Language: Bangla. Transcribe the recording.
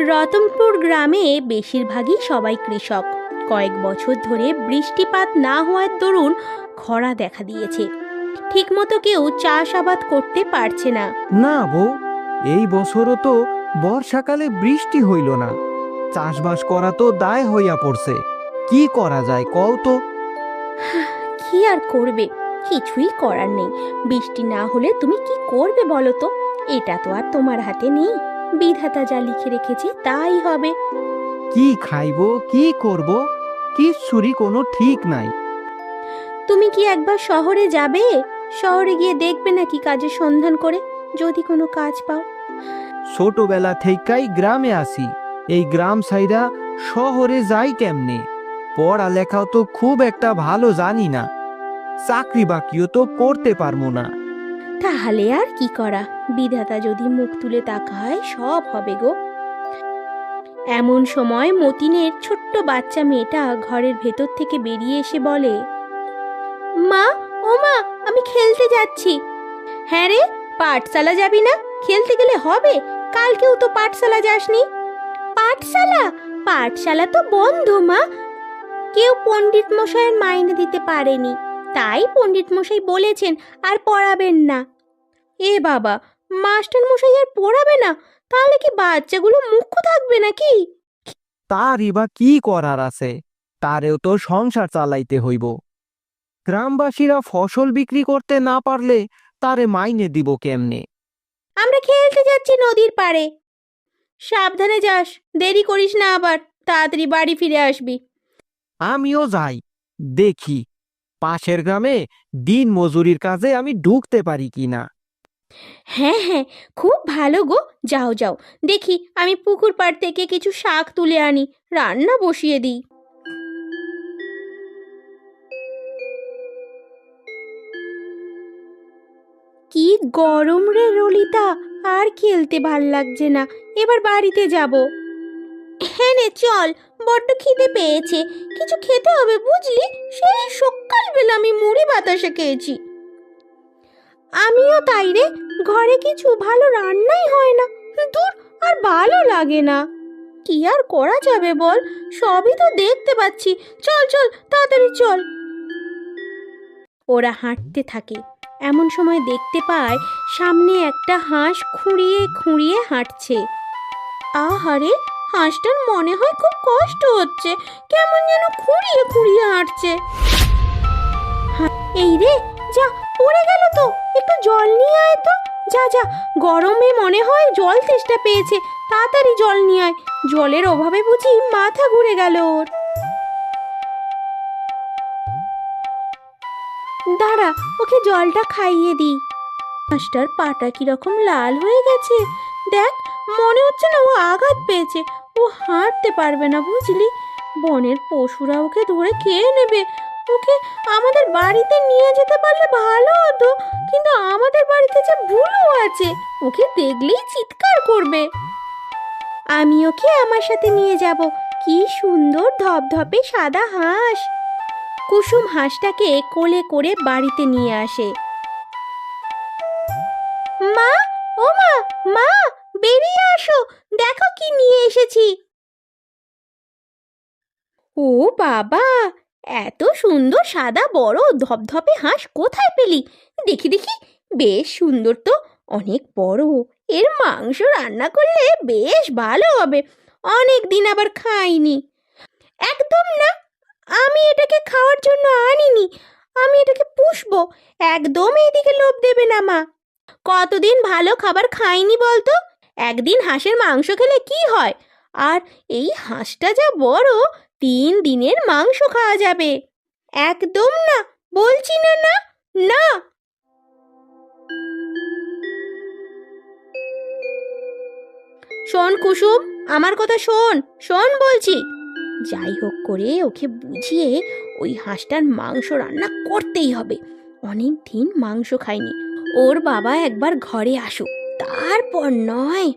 রতনপুর গ্রামে বেশিরভাগই সবাই কৃষক। কয়েক বছর ধরে বৃষ্টিপাত না হওয়ার দরুন খরা দেখা দিয়েছে। ঠিকমতো কেউ চাষাবাদ করতে পারছে না। না বউ এই বছরও তো বর্ষাকালে বৃষ্টি হইল না। চাষবাস করা তো দায় হইয়া পড়ছে। কি করা যায় কও তো? কি আর করবে? কিছুই করার নেই। বৃষ্টি না হলে তুমি কি করবে বলো তো? এটা তো আর তোমার হাতে নেই। বিধাতা যা লিখে রেখেছে তাই হবে। কি খাইবো কি করব কিচ্ছুরি কোনো ঠিক নাই। তুমি কি একবার শহরে যাবে? শহরে গিয়ে দেখবে নাকি কাজের সন্ধান করে যদি কোনো কাজ পাও। ছোটবেলা থেকেই গ্রামে আসি। এই গ্রাম সাইরা শহরে যাই কেমনে? পড়ালেখাও তো খুব একটা ভালো জানি না। চাকরি বাকিও তো করতে পারব না। তাহলে আর কি করা? বিধাতা যদি মুখ তুলে তাকায়, সব হবে গো। এমন সময় মতিনের ছোট্ট বাচ্চা মেয়েটা ঘরের ভেতর থেকে বেরিয়ে এসে বলে, মা, ও মা, আমি খেলতে যাচ্ছি। হ্যাঁ রে, পাঠশালা যাবি না? খেলতে গেলে হবে? কালকেও তো পাঠশালা যাসনি? পাঠশালা? পাঠশালা তো বন্ধ, মা। কেউ পণ্ডিত মশাইয়ের মাইনে দিতে পারেনি। তাই পণ্ডিত মশাই বলেছেন, আর পড়াবেন না। এ বাবা মাস্টার মশাই আর পড়াবে না তাহলে কি বাচ্চাগুলো মুখ্য থাকবে নাকি? তারই বা কি করার আছে? তারেও তো সংসার চালাইতে হইব। গ্রামবাসীরা ফসল বিক্রি করতে না পারলে তারে মাইনে দিব কেমনে? আমরা খেলতে যাচ্ছি নদীর পাড়ে। সাবধানে যাস দেরি করিস না আবার তাড়াতাড়ি বাড়ি ফিরে আসবি। আমিও যাই দেখি পাশের গ্রামে দিন মজুরির কাজে আমি ঢুকতে পারি কিনা। হ্যাঁ হ্যাঁ খুব ভালো গো। যাও যাও। দেখি আমি পুকুর পাড় থেকে কিছু শাক তুলে আনি। রান্না বসিয়ে দিই। কি গরম রে ললিতা! আর খেলতে ভালো লাগছে না। এবার বাড়িতে যাব। হ্যাঁ রে, চল। বড্ড খিদে পেয়েছে। কিছু খেতে হবে বুঝলি? সেই সকালবেলা আমি মুড়ি বাতাসে খেয়েছি। আমিও তাই রে। ঘরে কিছু ভালো রান্নাই হয় না। দূর আর ভালো লাগে না। কি আর করা যাবে বল? সবই তো দেখতে পাচ্ছি। চল চল, তাড়াতাড়ি চল। ওরা হাঁটতে থাকে। এমন সময় দেখতে পায়, সামনে একটা হাঁস খুঁড়িয়ে খুঁড়িয়ে হাঁটছে। আহারে, হাঁসটার মনে হয় খুব কষ্ট হচ্ছে। কেমন যেন খুঁড়িয়ে খুঁড়িয়ে হাঁটছে। এই রে, যা, পড়ে গেল তো। একটু জল নিয়ে আয় তো। যা যা, গরমে মনে হয় জল তেষ্টা পেয়েছে। তাড়াতাড়ি জল নিয়ে আয়। জলের অভাবে বুঝি মাথা ঘুরে গেল ওর। দাঁড়া, ওকে জলটা খাইয়ে দিই। মাস্টার পাটা কীরকম লাল হয়ে গেছে। দেখ, মনে হচ্ছে না ও আঘাত পেয়েছে। ও হাঁটতে পারবে না বুঝলি? বনের পশুরা ওকে ধরে খেয়ে নেবে। ওকে আমাদের বাড়িতে নিয়ে যেতে পারলে ভালো হতো। কিন্তু আমাদের বাড়িতে যে ভুলও আছে, ওকে দেখলেই চিৎকার করবে। আমি ওকে আমার সাথে নিয়ে যাব। কি সুন্দর ধপধপে সাদা হাঁস। কুসুম হাঁসটাকে কোলে করে বাড়িতে নিয়ে আসে। মা, ও মা মা, বেরিয়ে আসো। দেখো কি নিয়ে এসেছি। ও বাবা এত সুন্দর সাদা বড় ধপধপে হাঁস কোথায় পেলি? দেখি দেখি। বেশ সুন্দর তো। অনেক বড়। এর মাংস রান্না করলে বেশ ভালো হবে। অনেক দিন আবার খাইনি। একদম না। আমি এটাকে খাওয়ার জন্য আনিনি। আমি এটাকে পুষবো। একদম এইদিকে লোভ দেবে না মা। কতদিন ভালো খাবার খাইনি বলতো? একদিন হাঁসের মাংস খেলে কি হয়? আর এই হাঁসটা যা বড় তিন দিনের মাংস খাওয়া যাবে। একদম না, বলছি না না না। শোন কুসুম, আমার কথা শোন শোন বলছি। যাই হোক করে ওকে বুঝিয়ে ওই হাঁসটার মাংস রান্না করতেই হবে। অনেক দিন মাংস খায়নি ওর বাবা একবার ঘরে আসুক, তারপর নয়।